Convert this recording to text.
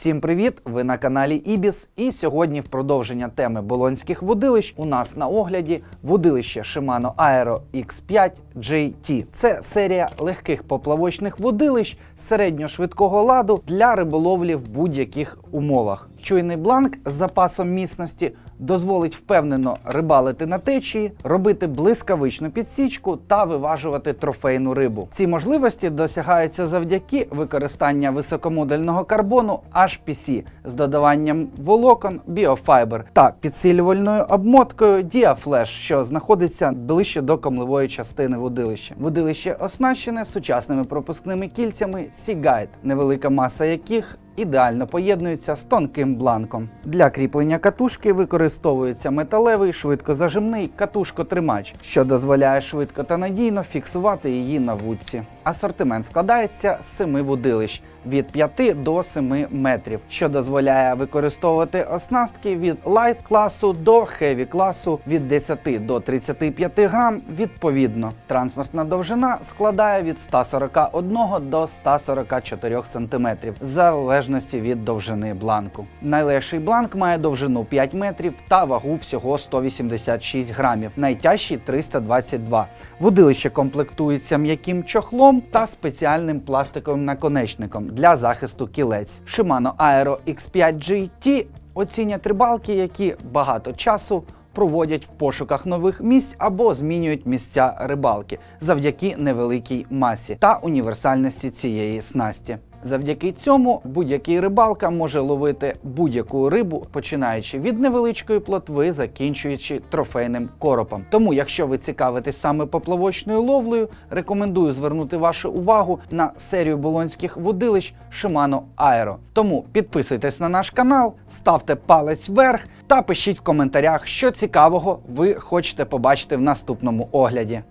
Всім привіт! Ви на каналі Ібіс. І сьогодні в продовження теми болонських водилищ у нас на огляді водилище Shimano Aero X5 JT. Це серія легких поплавочних водилищ середньошвидкого ладу для риболовлі в будь-яких умовах. Чуйний бланк з запасом міцності дозволить впевнено рибалити на течії, робити блискавичну підсічку та виважувати трофейну рибу. Ці можливості досягаються завдяки використанню високомодульного карбону HPC з додаванням волокон Biofiber та підсилювальною обмоткою Diaflash, що знаходиться ближче до камлевої частини водилища. Водилище. Оснащене сучасними пропускними кільцями Seaguide, невелика маса яких ідеально поєднуються з тонким бланком. Для кріплення катушки використовується металевий швидкозажимний катушкотримач, що дозволяє швидко та надійно фіксувати її на вудці. Асортимент складається з семи водилищ від 5 до 7 метрів, що дозволяє використовувати оснастки від light класу до heavy класу від 10 до 35 грам відповідно. Транспортна довжина складає від 141 до 144 см, в залежності від довжини бланку. Найлегший бланк має довжину 5 метрів та вагу всього 186 грамів, найтяжчий 322. Водилище комплектується м'яким чохлом та спеціальним пластиковим наконечником для захисту кілець. Shimano Aero X5 GT оцінять рибалки, які багато часу проводять в пошуках нових місць або змінюють місця рибалки завдяки невеликій масі та універсальності цієї снасті. Завдяки цьому будь-який рибалка може ловити будь-яку рибу, починаючи від невеличкої плотви, закінчуючи трофейним коропом. Тому, якщо ви цікавитесь саме поплавочною ловлею, рекомендую звернути вашу увагу на серію болонських водилищ Shimano Aero. Тому підписуйтесь на наш канал, ставте палець вверх та пишіть в коментарях, що цікавого ви хочете побачити в наступному огляді.